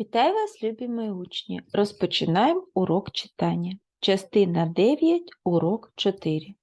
Вітаю вас, любі мої учні! Розпочинаємо урок читання. Частина 9, урок 4.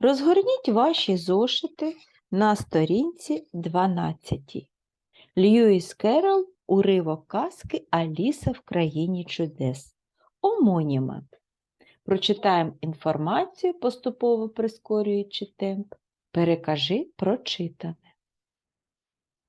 Розгорніть ваші зошити на сторінці 12. Льюіс Керол Уривок казки Аліса в країні чудес. Омоніма. Прочитаємо інформацію, поступово прискорюючи темп. Перекажи прочитане.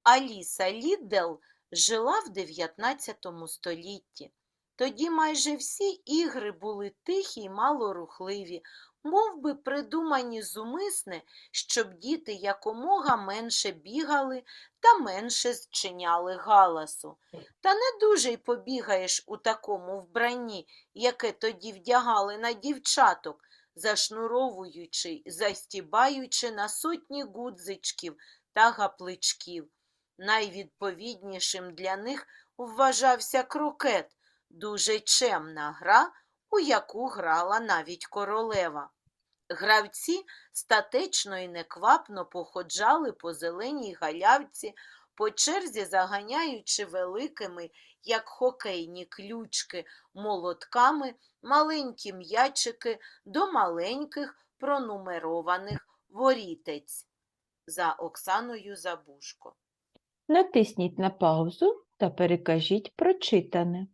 Аліса Ліддел жила в 19 столітті. Тоді майже всі ігри були тихі й малорухливі, мов би придумані зумисне, щоб діти якомога менше бігали та менше зчиняли галасу. Та не дуже й побігаєш у такому вбранні, яке тоді вдягали на дівчаток, зашнуровуючи застібаючи на сотні гудзичків та гапличків. Найвідповіднішим для них вважався крокет, дуже чемна гра, у яку грала навіть королева. Гравці статечно і неквапно походжали по зеленій галявці, по черзі заганяючи великими, як хокейні ключки, молотками маленькі м'ячики до маленьких пронумерованих ворітець. За Оксаною Забушко. Натисніть на паузу та перекажіть прочитане.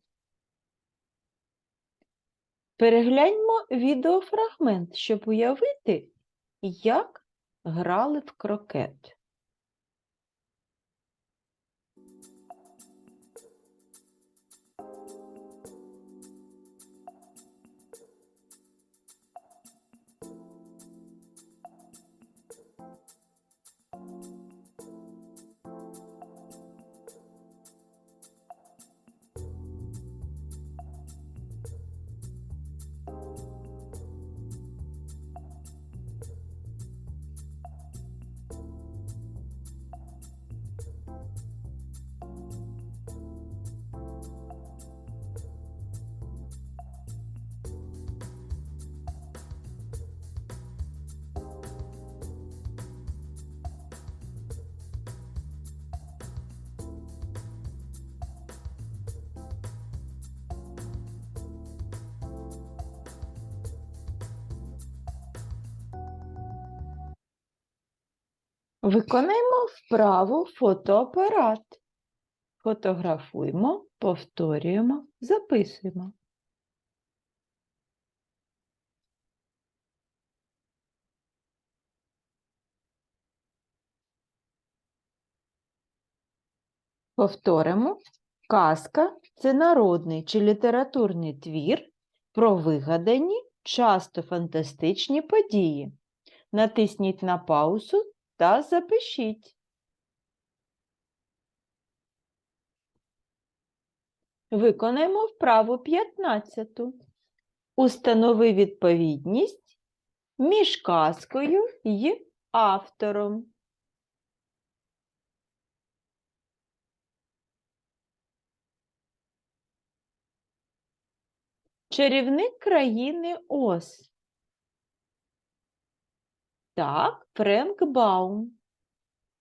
Перегляньмо відеофрагмент, щоб уявити, як грали в крокет. Виконаємо вправу фотоапарат. Фотографуємо, повторюємо, записуємо. Повторимо. Казка це народний чи літературний твір про вигадані, часто фантастичні події. Натисніть на паузу та запишіть. Виконаємо вправу 15. Установи відповідність між казкою й автором. Чарівник країни Оз. Так, Френк Баум.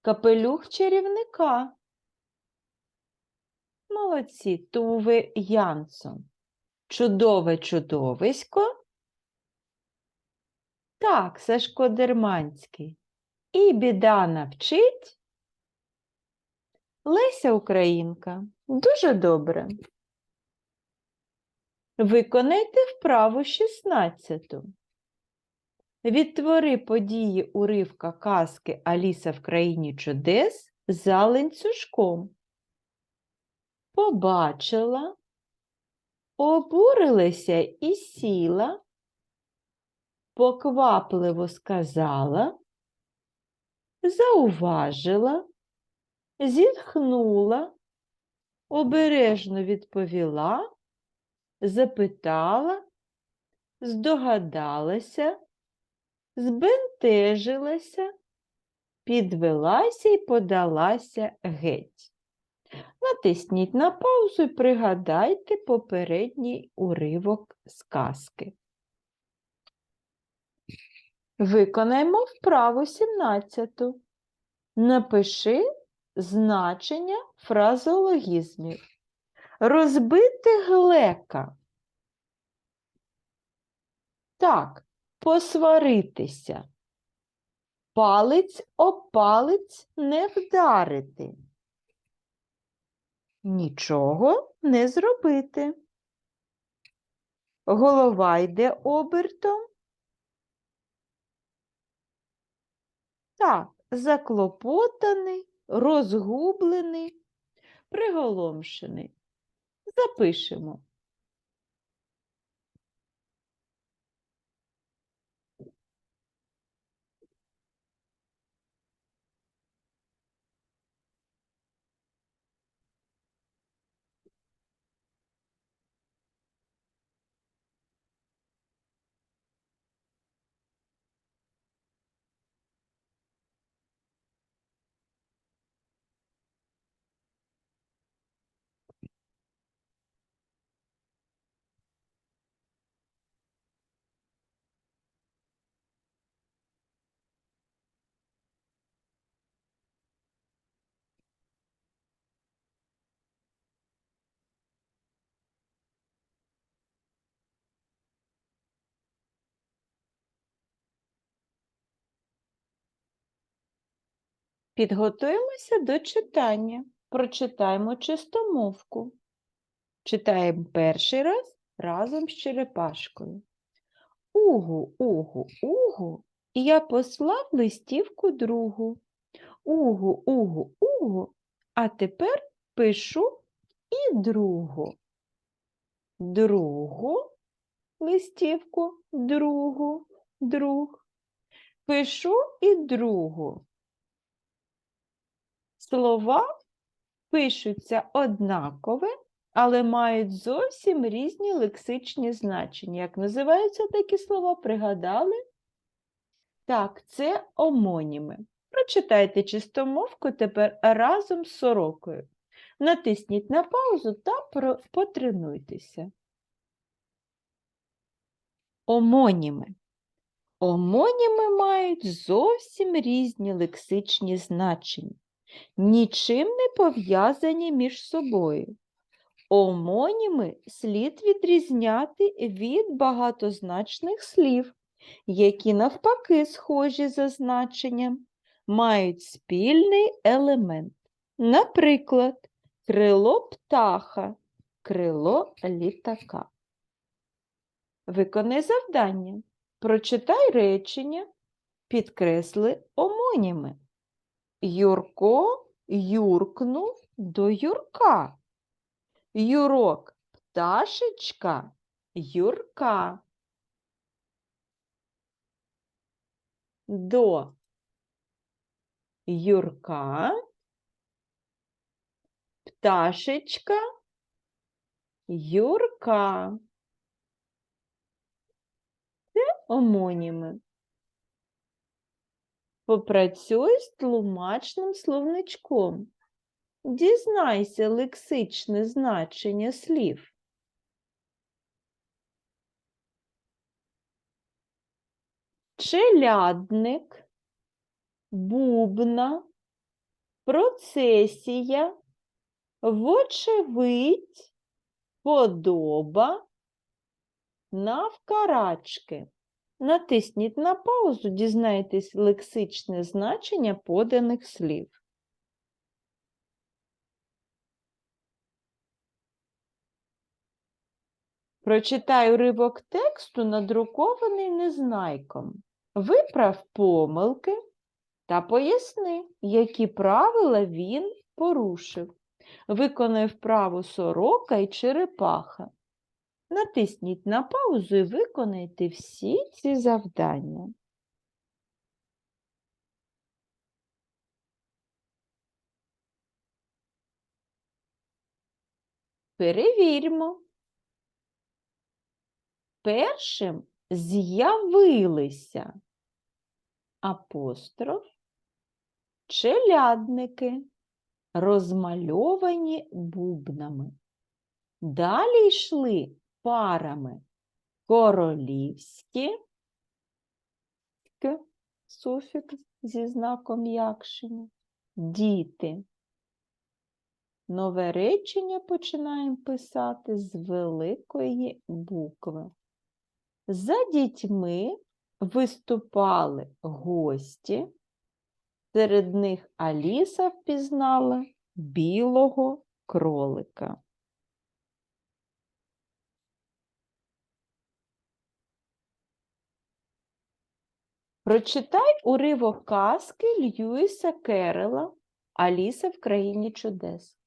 Капелюх чарівника. Молодці, Туве Янсон. Чудове чудовисько. Так, Сашко Дерманський. І біда навчить. Леся Українка. Дуже добре. Виконайте вправу 16. Відтвори події уривка казки Аліса в країні чудес за ланцюжком. Побачила, обурилася і сіла, поквапливо сказала, зауважила, зітхнула, обережно відповіла, запитала, здогадалася, збентежилася, підвелася і подалася геть. Натисніть на паузу і пригадайте попередній уривок сказки. Виконаємо вправу 17. Напиши значення фразеологізмів. Розбити глека. Так, посваритися. Палець об палець не вдарити. Нічого не зробити. Голова йде обертом. Так, заклопотаний, розгублений, приголомшений. Запишемо. Підготуємося до читання. Прочитаємо чистомовку. Читаємо перший раз разом з черепашкою. Угу, угу, угу, і я послав листівку другу. Угу, угу, угу, а тепер пишу і другу. Другу листівку, другу, друг. Пишу і другу. Слова пишуться однакове, але мають зовсім різні лексичні значення. Як називаються такі слова? Пригадали? Так, це омоніми. Прочитайте чистомовку тепер разом з сорокою. Натисніть на паузу та потренуйтеся. Омоніми. Омоніми мають зовсім різні лексичні значення нічим не пов'язані між собою. Омоніми слід відрізняти від багатозначних слів, які навпаки схожі за значенням, мають спільний елемент. Наприклад, крило птаха, крило літака. Виконай завдання. Прочитай речення, підкресли омоніми. Юрко юркнув до Юрка. Юрок пташечка Юрка. До Юрка пташечка Юрка. Це омоніми. Попрацюй з тлумачним словничком. Дізнайся лексичне значення слів. Челядник, бубна, процесія, вочевидь, подоба, навкарачки. Натисніть на паузу, дізнайтесь лексичне значення поданих слів. Прочитай уривок тексту, надрукований незнайком. Виправ помилки та поясни, які правила він порушив. Виконай вправу сорока і черепаха. Натисніть на паузу і виконайте всі ці завдання. Перевірмо. Першим з'явилися апостроф, челядники, розмальовані бубнами. Далі йшли парами королівські, суфікс зі знаком якшення, діти. Нове речення починаємо писати з великої букви. За дітьми виступали гості. Серед них Аліса впізнала білого кролика. Прочитай уривок казки Льюіса Керела Аліса в країні чудес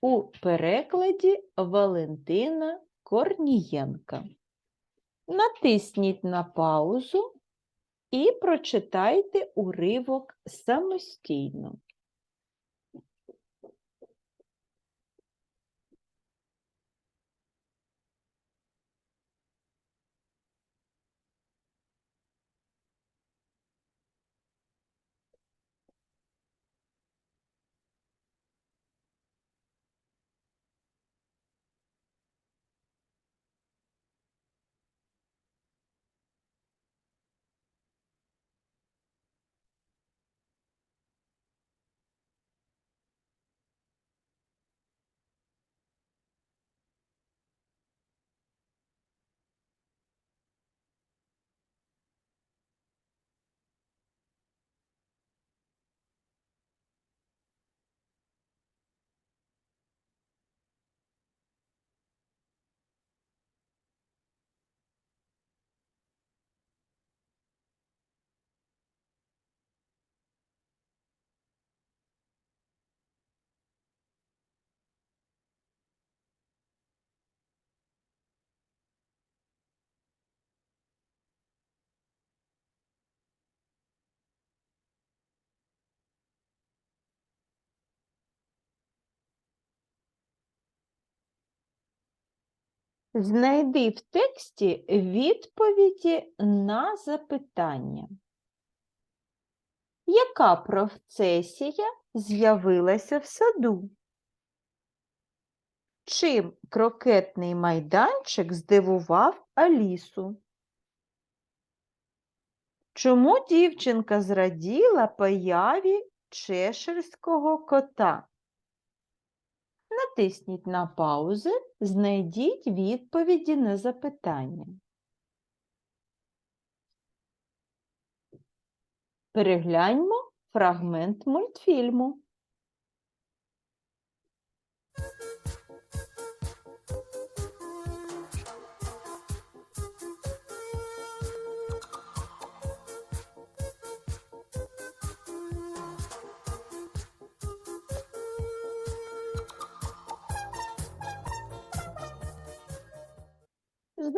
у перекладі Валентина Корнієнка. Натисніть на паузу і прочитайте уривок самостійно. Знайди в тексті відповіді на запитання. Яка процесія з'явилася в саду? Чим крокетний майданчик здивував Алісу? Чому дівчинка зраділа появі чеширського кота? Натисніть на паузи, знайдіть відповіді на запитання. Перегляньмо фрагмент мультфільму.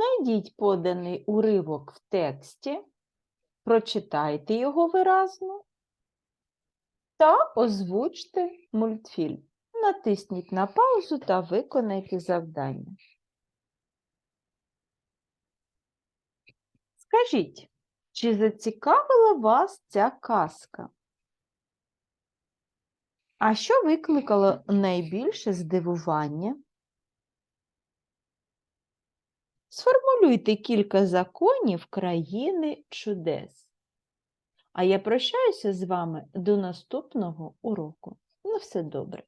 Знайдіть поданий уривок в тексті, прочитайте його виразно та озвучте мультфільм. Натисніть на паузу та виконайте завдання. Скажіть, чи зацікавила вас ця казка? А що викликало найбільше здивування? Сформулюйте кілька законів країни чудес. А я прощаюся з вами до наступного уроку. На все добре.